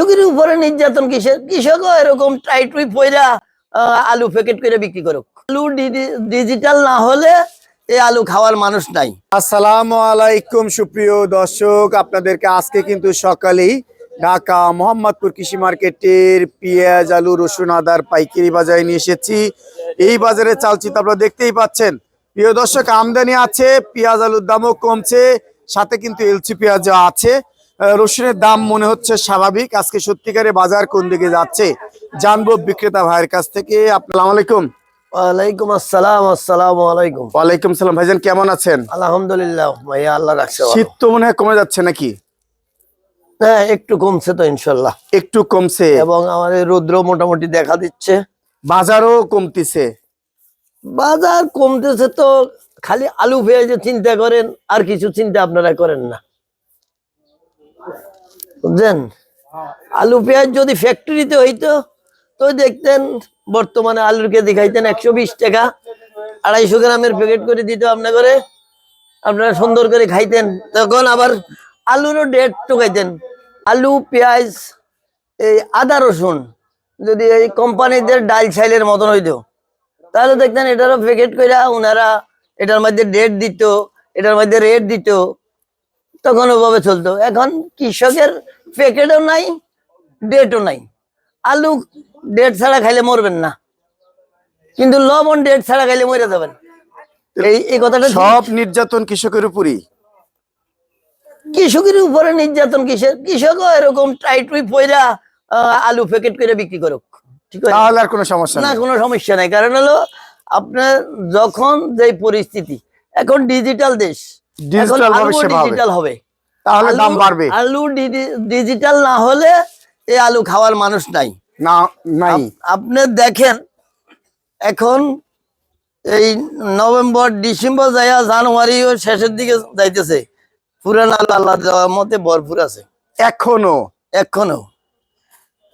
কৃষকের উপরে নির্যাতন কিসের কৃষকও এরকম টাইটুই পয়রা আহ, আলু প্যাকেট করে বিক্রি করুক। আলু ডিজিটাল না হলে আলু খাওয়ার মানুষ নাই। সুপ্রিয় দর্শক আপনাদেরকে কিন্তু সকালেই ঢাকা মোহাম্মদপুর কৃষি আলু রসুন আদার পাইকারি বাজারে নিয়ে এসেছি। এই বাজারে চালচিত্র আপনারা দেখতেই পাচ্ছেন। প্রিয় দর্শক আমদানি আছে পেঁয়াজ আলুর দামও কমছে সাথে কিন্তু এলচি পেঁয়াজ আছে। রসুনের দাম মনে হচ্ছে স্বাভাবিক। আজকে সত্যিকারে বাজার কোন দিকে যাচ্ছে জানব বিক্রেতা ভাইয়ের কাছ থেকে। আসসালামু আলাইকুম। ওয়ালাইকুম আসসালাম আসসালামু আলাইকুম। ওয়ালাইকুম সালাম। ভাইজান কেমন আছেন? আলহামদুলিল্লাহ ভাইয়া আল্লাহ রাখছে শীত তো মনে হয় কমে যাচ্ছে নাকি? হ্যাঁ একটু কমছে তো ইনশাল্লাহ। একটু কমছে। এবং আমাদের রৌদ্র মোটামুটি দেখা দিচ্ছে। বাজারও কমতিছে। বাজার কমতেছে তো খালি আলু পেঁয়াজে চিন্তা করেন আর কিছু চিন্তা আপনারা করেন না। বুঝলেন? আলু পেঁয়াজ যদি ফ্যাক্টরিতে হইতো, তো দেখতেন বর্তমানে আলুর কেজি খাইতেন একশো বিশ টাকা। আড়াইশো গ্রামের প্যাকেট করে দিত আপনার করে আপনারা সুন্দর করে খাইতেন। তখন আবার আলুরও ডেট টুকাইতেন আলু, পেঁয়াজ, এই আদা, রসুন যদি এই কোম্পানিদের ডাল ছাইলের মতন হইতো, তাহলে দেখতেন এটারও প্যাকেট করে ওনারা এটার মধ্যে ডেট দিত, এটার মধ্যে রেট দিত। তখন ওভাবে চলতো। এখন কৃষকের প্যাকেটও নাই ডেটও নাই। আলু ডেট ছাড়া খাইলে মরবেন না। কিন্তু লবণ ডেট ছাড়া খাইলে মরে যাবেন। এই এই কথাটা সব নির্যাতন কৃষকের উপরই। কৃষকের উপরে নির্যাতন কিসের? কৃষকও এরকম টাইটুই পয়রা আলু প্যাকেট করে বিক্রি করুক। ঠিক আছে? তাহলে আর কোনো সমস্যা না কোনো সমস্যা নাই। কারণ হলো আপনার যখন যে পরিস্থিতি এখন ডিজিটাল দেশ ভাবে সেবা ডিজিটাল হবে। তাহলে দাম বাড়বে। আলু ডিজিটাল না হলে এই আলু খাওয়ার মানুষ নাই। না নাই। আপনি দেখেন এখন এই নভেম্বর ডিসেম্বর যাইয়া জানুয়ারি ও শেষের দিকে যাইতেছে। পুরান আলু আল্লাহ দেওয়ার মধ্যে ভরপুর আছে। এখনও? এখনও।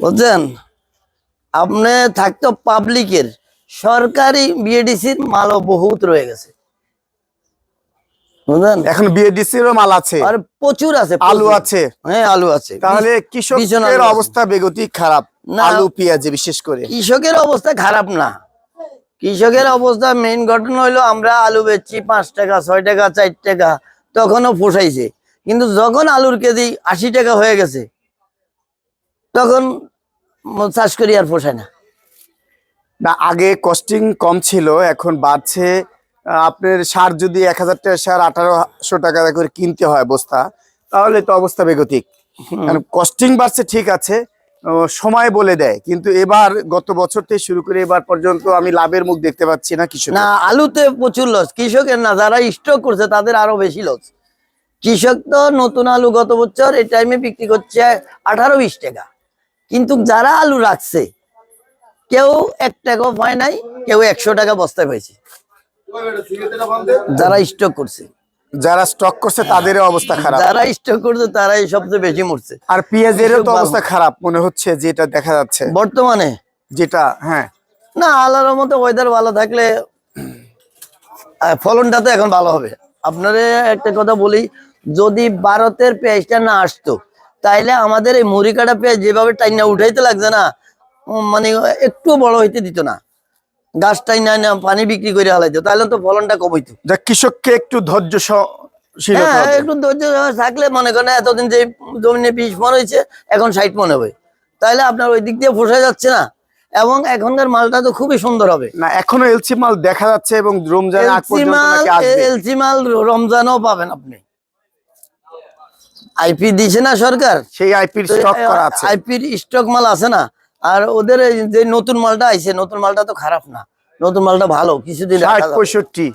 বুঝছেন? আপনি থাকতো পাবলিকের সরকারি বিএডিসির মালও বহুত রয়ে গেছে। বুঝলেন? এখন বিএডিসিরও মাল আছে। আর প্রচুর আছে আলু আছে। হ্যাঁ আলু আছে। তাহলে কৃষকের অবস্থা বেগতিক খারাপ না। আলু পেঁয়াজে বিশেষ করে। কৃষকের অবস্থা খারাপ না। কৃষকের অবস্থা মেইন ঘটনা হইল আমরা আলু বেচছি পাঁচ টাকা ছয় টাকা চার টাকা তখনও পোষাইছে। কিন্তু যখন আলুর কেজি আশি টাকা হয়ে গেছে তখন চাষ করি আর পোষায় না। আগে কস্টিং কম ছিল এখন বাড়ছে। আপনার সার যদি এক হাজার টাকা সার আঠারোশো টাকা করে কিনতে হয় বস্তা তাহলে তো অবস্থা বেগতিক। কস্টিং বাড়ছে ঠিক আছে সময় বলে দেয়। কিন্তু এবার গত বছর থেকে শুরু করে এবার পর্যন্ত আমি লাভের মুখ দেখতে পাচ্ছি না কিছু না আলুতে প্রচুর লস কৃষকের না যারা স্টক করছে তাদের আরও বেশি লস কৃষক তো নতুন আলু গত বছর এই টাইমে বিক্রি করছে আঠারো বিশ টাকা। কিন্তু যারা আলু রাখছে কেউ এক টাকাও পায় নাই কেউ একশো টাকা বস্তায় পাইছে। যারা স্টক করছে। যারা স্টক করছে তাদের অবস্থা খারাপ। যারা স্টক করছে তারাই সবচেয়ে বেশি মরছে। আর পেঁয়াজেরও তো অবস্থা খারাপ মনে হচ্ছে যেটা দেখা যাচ্ছে। বর্তমানে? যেটা হ্যাঁ। না আল্লাহর মতো ওয়েদার ভালো থাকলে ফলনটা তো এখন ভালো হবে। আপনারে একটা কথা বলি যদি ভারতের পেঁয়াজটা না আসতো তাইলে আমাদের এই মুড়ি কাটা পেঁয়াজ যেভাবে টাইনা উঠাইতে লাগছে না মানে একটু বড় হইতে দিত না। গাছ টাইনা না পানি বিক্রি করে হালাইতো তাহলে তো ফলনটা কম হইতো। যা কৃষককে একটু হতে হ্যাঁ একটু ধৈর্য থাকলে মনে করেন এতদিন যে জমিনে বিষ মনে হয়েছে এখন ষাট মনে হবে। তাইলে আপনার ওই দিক দিয়ে ফসে যাচ্ছে না এবং এখনকার মালটা তো খুবই সুন্দর হবে। না এখনও এলসি মাল দেখা যাচ্ছে এবং মাল এলসি মাল রমজানও পাবেন আপনি। আইপি দিছে না সরকার? সেই আইপির স্টক করা আছে। আইপির স্টক মাল আছে না? আর ওদের যে নতুন মালটা আইছে নতুন মালটা তো খারাপ না। নতুন মালটা ভালো কিছুদিন পঁয়ষট্টি।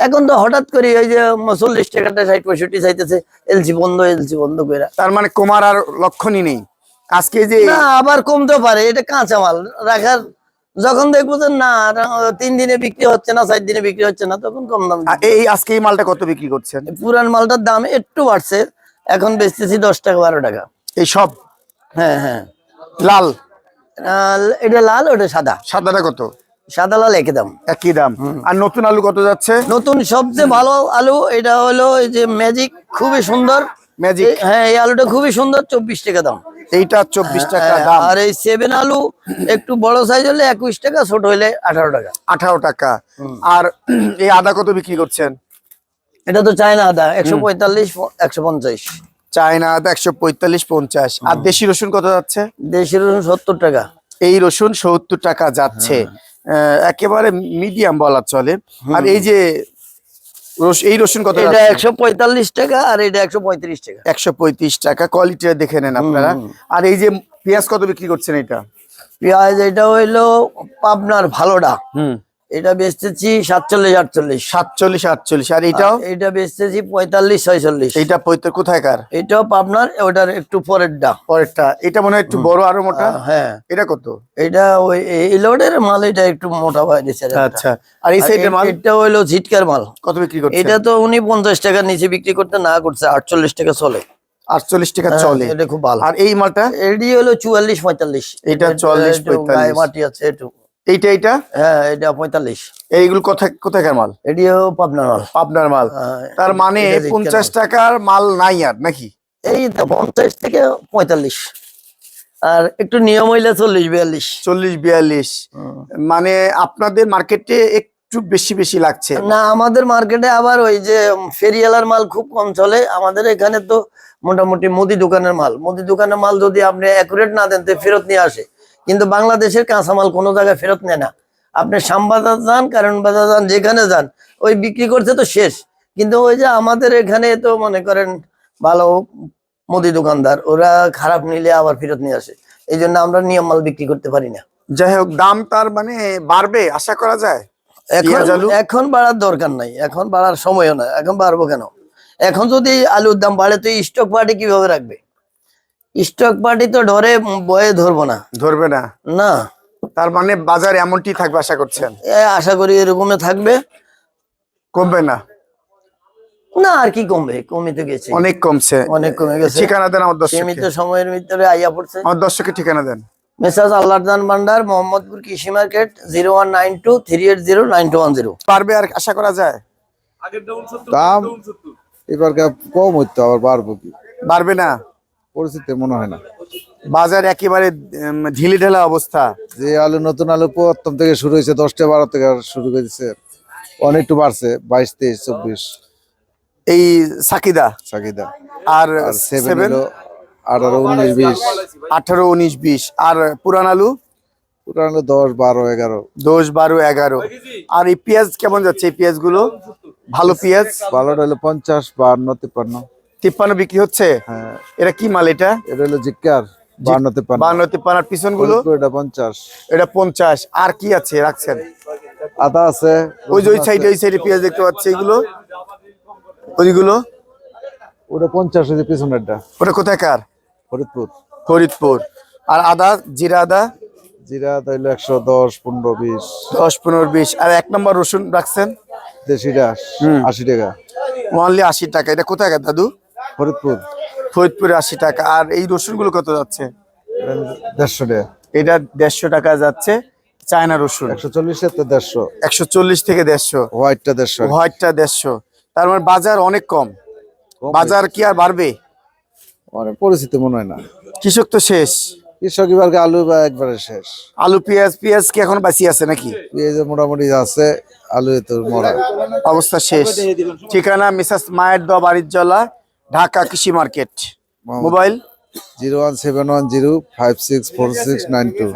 এখন তো হঠাৎ করে ওই যে চল্লিশ টাকাটা ষাট পঁয়ষট্টি চাইতেছে এলসি বন্ধ এলসি বন্ধ করে তার মানে কমার আর লক্ষণই নেই। আজকে যে আবার কমতে পারে এটা কাঁচা মাল রাখার যখন দেখব যে না তিন দিনে বিক্রি হচ্ছে না চার দিনে বিক্রি হচ্ছে না তখন কম দাম এই আজকে এই মালটা কত বিক্রি করছেন? পুরান মালটার দাম একটু বাড়ছে এখন বেচতেছি দশ টাকা বারো টাকা। এই সব? হ্যাঁ হ্যাঁ। লাল? এটা লাল ওটা সাদা। সাদাটা কত? সাদা লাল একই দাম। একই দাম। আর নতুন আলু কত যাচ্ছে? নতুন সবচেয়ে ভালো আলু এটা হলো এই যে ম্যাজিক খুবই সুন্দর। ম্যাজিক হ্যাঁ এই আলুটা খুবই সুন্দর চব্বিশ টাকা দাম। এইটা চব্বিশ টাকা হ্যাঁ, দাম। আর এই সেভেন আলু একটু বড় সাইজ হলে একুশ টাকা ছোট হলে আঠারো টাকা। আঠারো টাকা। আর এই আদা কত বিক্রি করছেন? এটা তো চায়না আদা একশো পঁয়তাল্লিশ একশো পঞ্চাশ। চায়না একশো পঁয়তাল্লিশ পঞ্চাশ। আর দেশি রসুন কত যাচ্ছে? দেশি রসুন সত্তর টাকা। এই রসুন সত্তর টাকা যাচ্ছে। হ্যাঁ। একেবারে মিডিয়াম বলা চলে। আর এই যে এই রসুন কত এটা একশো পঁয়তাল্লিশ টাকা আর এটা একশো পঁয়ত্রিশ টাকা। একশো পঁয়ত্রিশ টাকা। কোয়ালিটি দেখে নেন আপনারা। আর এই যে পেঁয়াজ কত বিক্রি করছেন এটা? পেঁয়াজ এটা হইল পাবনার ভালোটা হুম। এটা বেচতেছি সাতচল্লিশ আটচল্লিশ। সাতচল্লিশ আটচল্লিশ। আর এইটাও এটা বেচতেছি পঁয়তাল্লিশ ছয়চল্লিশ। পঁয়ত্তর কোথায়কার এটাও পাবনার ওটার একটু পরেরটা। পরেরটা। এটা মনে হয় একটু বড় আরও মোটা? হ্যাঁ। এটা কত? এটা ওই এই লোডের মাল এটা একটু মোটা হয়ে গেছে আচ্ছা। আর এই সাইডের মাল? এটা হইল ঝিটকার মাল। কত বিক্রি করছে? এটা তো উনি পঞ্চাশ টাকার নিচে বিক্রি করতে না করছে আটচল্লিশ টাকা চলে। আটচল্লিশ টাকা হ্যাঁ, চলে। এটা খুব ভালো। আর এই মালটা? এটি হলো চুয়াল্লিশ পঁয়তাল্লিশ। এটা 44, একটু গায়ে 45 মাটি আছে একটু এইটা এইটা? হ্যাঁ এটা পঁয়তাল্লিশ। এইগুলো কোথায় কোথায়কার মাল? এডিও পাবনার মাল। আপনার মাল। হ্যাঁ, তার মানে পঞ্চাশ টাকার মাল নাই আর নাকি? এই তো পঞ্চাশ থেকে পঁয়তাল্লিশ। আর একটু নিয়ম হইলে চল্লিশ বিয়াল্লিশ। চল্লিশ বিয়াল্লিশ। মানে আপনাদের মার্কেটে একটু বেশি বেশি লাগছে। না আমাদের মার্কেটে আবার ওই যে ফেরিয়ালার মাল খুব কম চলে। আমাদের এখানে তো মোটামুটি মুদি দোকানের মাল। মুদি দোকানের মাল যদি আপনি অ্যাকুরেট না দেন তো ফেরত নিয়ে আসে। কিন্তু বাংলাদেশের কাঁচামাল কোনো জায়গায় ফেরত নেয় না। আপনি শ্যামবাজার যান কারণ বাজার যান যেখানে যান ওই বিক্রি করছে তো শেষ। কিন্তু ওই যে আমাদের এখানে তো মনে করেন ভালো মুদি দোকানদার ওরা খারাপ নিলে আবার ফেরত নিয়ে আসে। এই জন্য আমরা নিয়ম মাল বিক্রি করতে পারি না। যাই হোক দাম তার মানে বাড়বে আশা করা যায়? এখন এখন বাড়ার দরকার নাই এখন বাড়ার সময়ও না এখন বাড়বো কেন? এখন যদি আলুর দাম বাড়ে তো স্টক পার্টি কীভাবে রাখবে? স্টক পার্টি তো ধরে বয়ে ধরবো না। ধরবে না? না। তার মানে বাজার এমনটি থাকবে আশা করছেন? আশা করি এরকমে থাকবে। কমবে না? না আর কি কমবে? কমে তো গেছে। অনেক কমছে। অনেক কমে গেছে। ঠিকানা দেন আমার সীমিত দর্শককে সময়ের ভিতরে আইয়া পড়ছে। আমার দর্শকের ঠিকানা দেন। মেসাজ আল্লাহদান ভান্ডার মোহাম্মদপুর কৃষি market zero one nine two three eight zero nine two one zero. পারবে আর আশা করা যায়? দাম এবার কম হইতো আবার বাড়বো কি? না? পরিস্থিতি মনে হয় না। বাজার একেবারে ঢিলে ঢালা অবস্থা। যে আলু নতুন আলু প্রথম থেকে শুরু হয়েছে দশটা বারো থেকে শুরু করেছে অনেকটু বাড়ছে বাইশ তেইশ চব্বিশ। এই সাকিদা? চাকিদা আর সেভেন আঠারো উনিশ বিশ। আঠারো উনিশ বিশ। আর পুরান আলু? পুরান আলু দশ বারো এগারো। দশ বারো এগারো। আর এই পেঁয়াজ কেমন যাচ্ছে? এই পেঁয়াজগুলো ভালো পেঁয়াজ? হলো পঞ্চাশ বান্ন তিপ্পান্ন। তিপ্পান্ন বিক্রি হচ্ছে? হ্যাঁ। এটা কি মাল এটা? এটা হলো জিক্কার বান্ন তিপ্পান্ন। বান্ন তিপ্পান্ন পিছনগুলো এটা পঞ্চাশ। এটা পঞ্চাশ। আর কি আছে? রাখছেন। আদা আছে। ওই যে ওই সাইডে ওই সাইডে পেঁয়াজ দেখতে পাচ্ছি এগুলো। ওইগুলো? ওটা পঞ্চাশ পিছনেরটা। ওটা ফরিদপুর। ফরিদপুর। আর আদা? জিরা আদা? জিরা তাইলে একশো দশ পনেরো বিশ। দশ পনেরো বিশ। আর এক নম্বর রসুন রাখছেন? দেশিটা আশি টাকা। আশি টাকা। এটা কোথায়কার দাদু? ফরিদপুর। ফরিদপুরে আশি টাকা। আর এই রসুনগুলো কত যাচ্ছে? দেড়শো টাকা। এটা দেড়শো টাকা যাচ্ছে চায়না রসুন। একশো চল্লিশ তো দেড়শো। একশো চল্লিশ থেকে দেড়শো। হোয়াইটটা দেড়শো। হোয়াইটটা দেড়শো। তার মানে বাজার অনেক কম। বাজার কি আর বাড়বে? পরিস্থিতি মনে হয় না। কৃষক তো শেষ। কৃষক আলু বা একবারে শেষ। আলু পেঁয়াজ পেঁয়াজ কি এখন বাঁচি আছে নাকি? পেঁয়াজ মোটামুটি আছে আলু তো মরা। অবস্থা শেষ। ঠিকানা মিসাস মায়ের দোয়া বাড়ির জলা। ঢাকা কৃষি market. Mobile zero one seven one zero five six four six nine two.